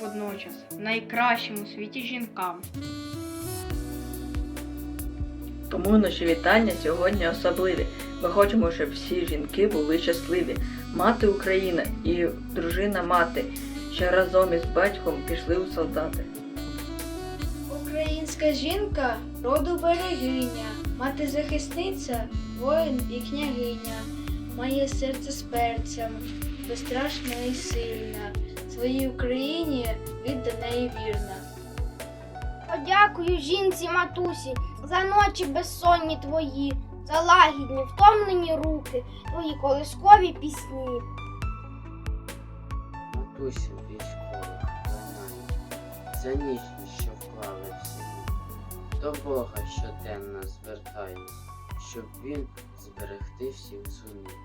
водночас найкращим у світі жінкам. Тому наші вітання сьогодні особливі. Ми хочемо, щоб всі жінки були щасливі. Мати Україна і дружина мати, що разом із батьком пішли у солдати. Українська жінка роду берегиня, мати захисниця, воїн і княгиня, має серце з перцем, безстрашна і сильна, своїй Україні віддана і вірна. Подякую жінці матусі за ночі безсонні твої, за лагідні, втомлені руки, твої колискові пісні. Матусю військових пленають, за ніжність, що вклали в сім'ї. До Бога щоденно звертаюсь, щоб він зберегти всіх зумів.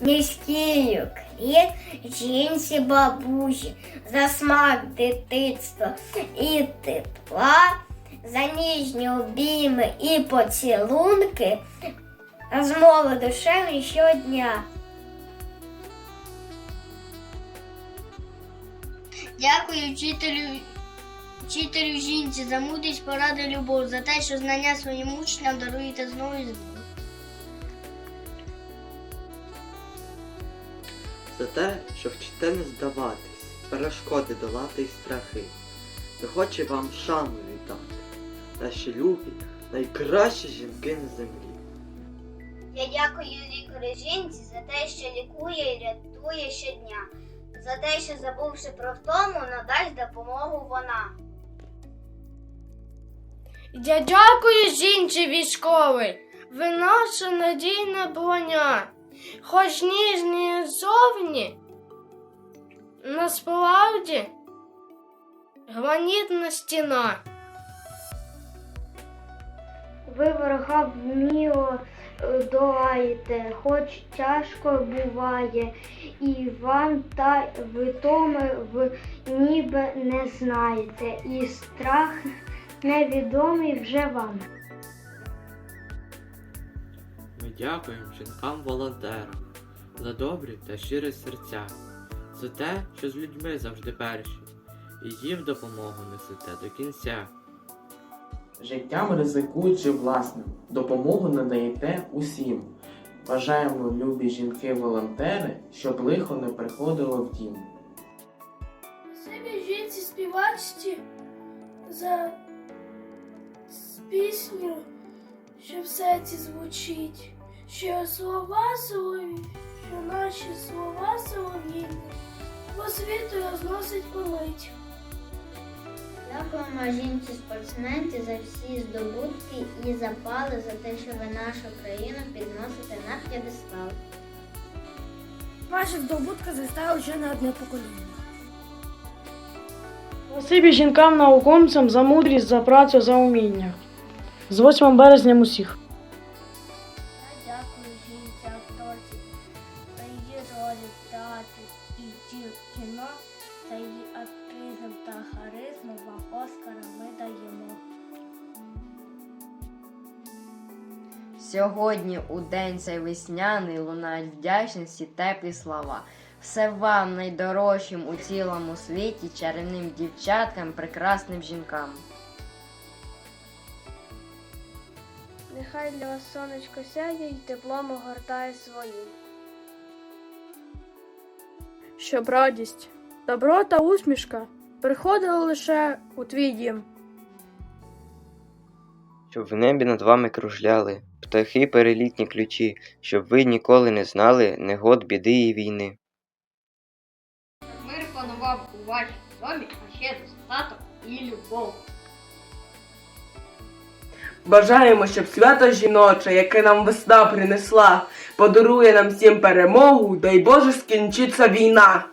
Низький уклін жінці бабусі, за смак дитинства і тепла, за ніжні обійми і поцілунки, розмови душевні щодня. Дякую вчителю, вчителю жінці за мудрість, поради, любов, за те, що знання своїм учням даруєте знову і знову. За те, що вчите не здаватись, перешкоди долати й страхи. Ми хочемо вам шану віддати, наші любі, найкращі жінки на землі. Я дякую лікарю жінці за те, що лікує і рятує щодня, за те, що забувши про втому, надасть допомогу вона. Я дякую жінці військовій, ви надійна броня, хоч ніжні зовні, насправді гранітна стіна. Ви ворога вміло е, долаєте, хоч тяжко буває, і вам та витоми ви ніби не знаєте, і страх невідомий вже вам. Ми дякуємо жінкам-волонтерам за добрі та щирі серця, за те, що з людьми завжди перші, і їм допомогу несете до кінця. Життям ризикуючи власним, допомогу надаєте усім. Бажаємо, любі жінки-волонтери, щоб лихо не приходило в дім. Спасибі жінці співачці за пісню, що в серці звучить, що слова солові, що наші слова солов'їні по світу розносить помить. Дякуємо жінці спортсменці за всі здобутки і запали за те, що ви нашу країну підносите на п'єдестал. Ваша здобутка зростає вже на одне покоління. Спасибі жінкам-науковцям за мудрість, за працю, за уміння. З 8 березня усіх. Я дякую жінці акторці за її ролі в театрі і кіно, за її актризм та харизму вам Оскара ми даємо. Сьогодні у день цей весняний лунають вдячності теплі слова. Все вам найдорожчим у цілому світі, чарівним дівчаткам, прекрасним жінкам. Нехай для вас сонечко сяє і теплом огортає своїм. Щоб радість, добро та усмішка приходили лише у твій дім. Щоб в небі над вами кружляли птахи перелітні ключі, щоб ви ніколи не знали негод, біди і війни. Мир панував у вашій домі, а ще достаток і любов. Бажаємо, щоб свято жіноче, яке нам весна принесла, подарує нам всім перемогу, дай Боже скінчиться війна.